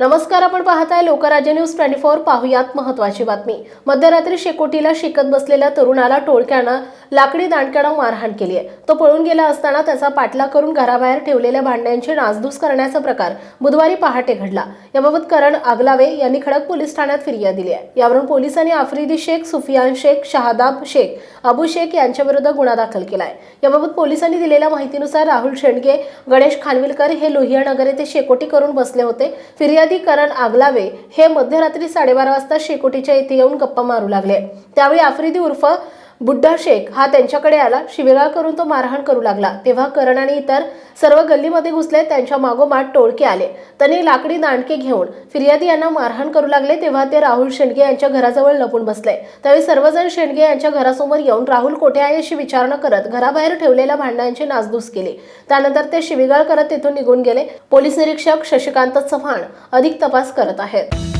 नमस्कार आपण पाहताय लोकराज्य न्यूज ट्वेंटी फोर. पाहुयात महत्वाची बातमी. मध्यरात्री शेकोटीला शिकत बसलेल्या तरुणाला टोळक्यानं लाकडी दांडक्यानं मारहाण केली आहे. तो पळून गेला असताना त्याचा पाठलाग करून घराबाहेर ठेवलेल्या भांड्यांची नासधूस करण्याचा प्रकार बुधवारी पहाटे घडला. याबाबत करण आगलावे यांनी खडक पोलीस ठाण्यात फिर्याद दिली आहे. यावरून पोलिसांनी आफ्रिदी शेख सुफियान शेख शहादाब शेख अबू शेख यांच्याविरुद्ध गुन्हा दाखल केला आहे याबाबत पोलिसांनी दिलेल्या माहितीनुसार राहुल शेंडगे गणेश खानविलकर हे लोहियानगर येथे शेकोटी करून बसले होते. फिर्यादी करण आगलावे हे मध्यरात्री साडेबारा वाजता शेकोटीच्या इथे येऊन गप्पा मारू लागले. त्यावेळी आफ्रिदी उर्फ बुड्ढा शेख हा त्यांच्याकडे आला शिवेगाळ करून तो मारहाण करू लागला. तेव्हा करण आणि इतर सर्व गल्लीमध्ये घुसले त्यांच्या मागोमाग टोळके आले. त्यांनी लाकडी दांडके घेऊन फिर्यादी यांना मारहाण करू लागले तेव्हा ते राहुल शेंडगे यांच्या घराजवळ लपून बसले. त्यावेळी सर्वजण शेंडगे यांच्या घरासमोर येऊन राहुल कोठे आहे अशी विचारणा करत घराबाहेर ठेवलेल्या भांड्यांची नासधूस केली. त्यानंतर ते शिवीगाळ करत तिथून निघून गेले. पोलीस निरीक्षक शशिकांत चव्हाण अधिक तपास करत आहेत.